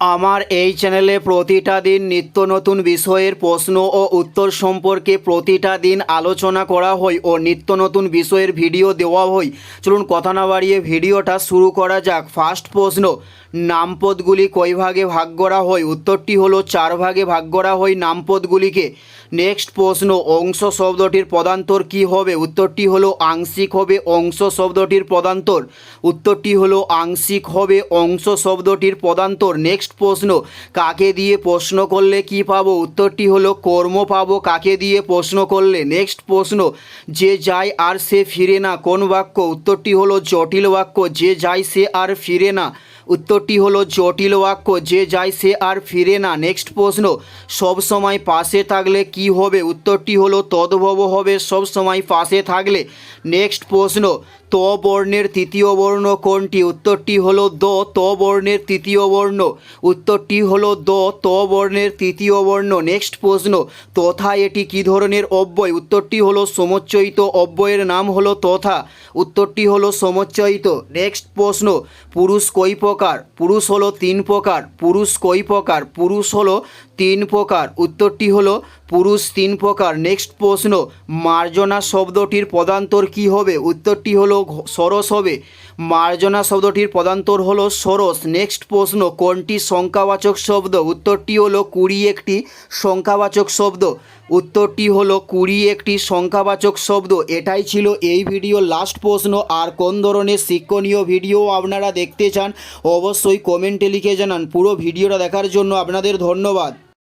আমার এই চ্যানেলে প্রতিটা দিন নিত্য নতুন বিষয়ের প্রশ্ন ও উত্তর সম্পর্কে প্রতিটা দিন আলোচনা করা হয় ও নিত্য নতুন বিষয়ের ভিডিও দেওয়া হয় চলুন কথা না বাড়িয়ে ভিডিওটা শুরু করা যাক। ফার্স্ট প্রশ্ন, নামপদগুলি কয় ভাগে ভাগ করা হয়? উত্তরটি হলো চার ভাগে ভাগ করা হয় নামপদগুলিকে। নেক্সট প্রশ্ন, অংশ শব্দটির পদান্তর কি হবে? উত্তরটি হলো আংশিক হবে অংশ শব্দটির পদান্তর। উত্তরটি হলো আংশিক হবে অংশ শব্দটির পদান্তর। নেক্সট প্রশ্ন, কাকে দিয়ে প্রশ্ন করলে কি পাবো? উত্তরটি হলো কর্ম পাবো, কাকে দিয়ে প্রশ্ন করলে? নেক্সট প্রশ্ন, যে যায় আর সে ফিরে না, কোন বাক্য? উত্তরটি হলো জটিল বাক্য, যে যায় সে আর ফিরে না। উত্তরটি হলো জটিল বাক্য, যে যায় সে আর ফিরে না। নেক্সট প্রশ্ন, সব সময় পাশে থাকলে কি হবে? উত্তরটি হলো, তদ্ভব হবে, সব সময় পাশে থাকলে। নেক্সট প্রশ্ন ত বর্ণের তৃতীয় বর্ণ কোনটি? উত্তরটি হলো দ, ত বর্ণের তৃতীয় বর্ণ। উত্তরটি হলো দ, ত বর্ণের তৃতীয় বর্ণ। নেক্সট প্রশ্ন, তথা এটি কী ধরনের অব্যয়? উত্তরটি হলো সমচ্চয়িত অব্যয়ের নাম হলো তথা। উত্তরটি হলো সমচ্চয়িত। নেক্সট প্রশ্ন, পুরুষ কই প্রকার? পুরুষ হলো তিন প্রকার। পুরুষ কই প্রকার? পুরুষ হলো তিন প্রকার। উত্তরটি হলো পুরুষ তিন প্রকার। নেক্সট প্রশ্ন, মার্জনা শব্দটির পদান্তর কি হবে? উত্তরটি হলো ঘ- সরস হবে। মার্জনা শব্দটির পদান্তর হলো সরস। নেক্সট প্রশ্ন, কোনটি সংখ্যাবাচক শব্দ? উত্তরটি হলো কুড়ি একটি সংখ্যাবাচক শব্দ। উত্তরটি হলো কুড়ি একটি সংখ্যাবাচক শব্দ। এটাই ছিল এই ভিডিও লাস্ট প্রশ্ন। আর কোন ধরনের শিক্ষণীয় ভিডিও আপনারা দেখতে চান, অবশ্যই কমেন্টে লিখে জানান। পুরো ভিডিওটা দেখার জন্য আপনাদের ধন্যবাদ।